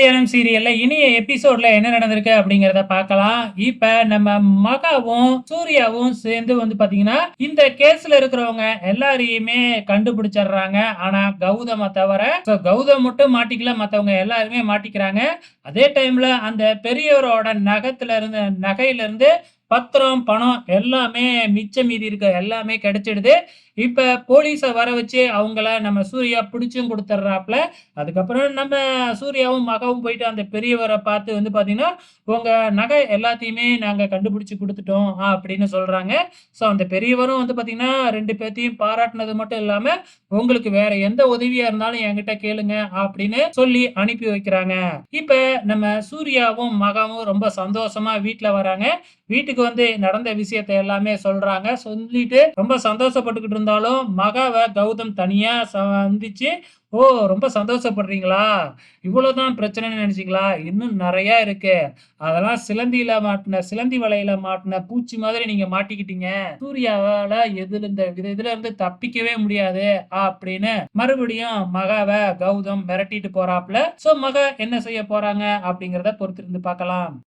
கல்யாணம் சீரியல்ல இனிய எபிசோட்ல என்ன நடந்திருக்கு அப்படிங்கறத பார்க்கலாம். இப்ப நம்ம மகாவும் சூர்யாவும் சேர்ந்து வந்து பாத்தீங்கன்னா இந்த கேஸ்ல இருக்கிறவங்க எல்லாரையுமே கண்டுபிடிச்சிடுறாங்க. ஆனா கௌதம தவிர கௌதம் மட்டும் மாட்டிக்கல மத்தவங்க எல்லாருமே மாட்டிக்கிறாங்க. அதே டைம்ல அந்த பெரியவரோட நகத்துல இருந்து நகையில இருந்து பத்திரம் பணம் எல்லாமே மிச்சம் மீதி இருக்க எல்லாமே கிடைச்சிடுது. இப்ப போலீஸை வர வச்சு அவங்கள நம்ம சூர்யா பிடிச்சும் கொடுத்துட்றாப்புல. அதுக்கப்புறம் நம்ம சூர்யாவும் மகவும் போயிட்டு அந்த பெரியவரை பார்த்து வந்து பார்த்தீங்கன்னா உங்க நகை எல்லாத்தையுமே நாங்க கண்டுபிடிச்சு கொடுத்துட்டோம் அப்படின்னு சொல்றாங்க. ஸோ அந்த பெரியவரும் வந்து பார்த்தீங்கன்னா ரெண்டு பேர்த்தையும் பாராட்டினது மட்டும் இல்லாம உங்களுக்கு வேற எந்த உதவியா இருந்தாலும் என்கிட்ட கேளுங்க அப்படின்னு சொல்லி அனுப்பி வைக்கிறாங்க. இப்ப நம்ம சூர்யாவும் மகாவும் ரொம்ப சந்தோஷமா வீட்டில் வராங்க. வீட்டுக்கு வந்து நடந்த விஷயத்தை எல்லாமே சொல்றாங்க. சொல்லிட்டு ரொம்ப சந்தோஷப்பட்டுக்கிட்டு இருந்தாலும் மகாவை கௌதம் தனியா சந்திச்சு ஓ ரொம்ப சந்தோஷப்படுறீங்களா? இவ்வளவுதான் பிரச்சனைன்னு நினைச்சீங்களா? இன்னும் நிறைய இருக்கு. அதெல்லாம் சிலந்தியில் மாட்டின சிலந்தி வலையில மாட்டின பூச்சி மாதிரி நீங்க மாட்டிக்கிட்டீங்க. சூர்யாவால் எதுல இந்த இது- இதுல இருந்து தப்பிக்கவே முடியாது அப்படின்னு மறுபடியும் மகாவை கௌதம் மிரட்டிட்டு போறாப்ல சோ மகா என்ன செய்ய போறாங்க அப்படிங்கிறத பொறுத்திருந்து பார்க்கலாம்.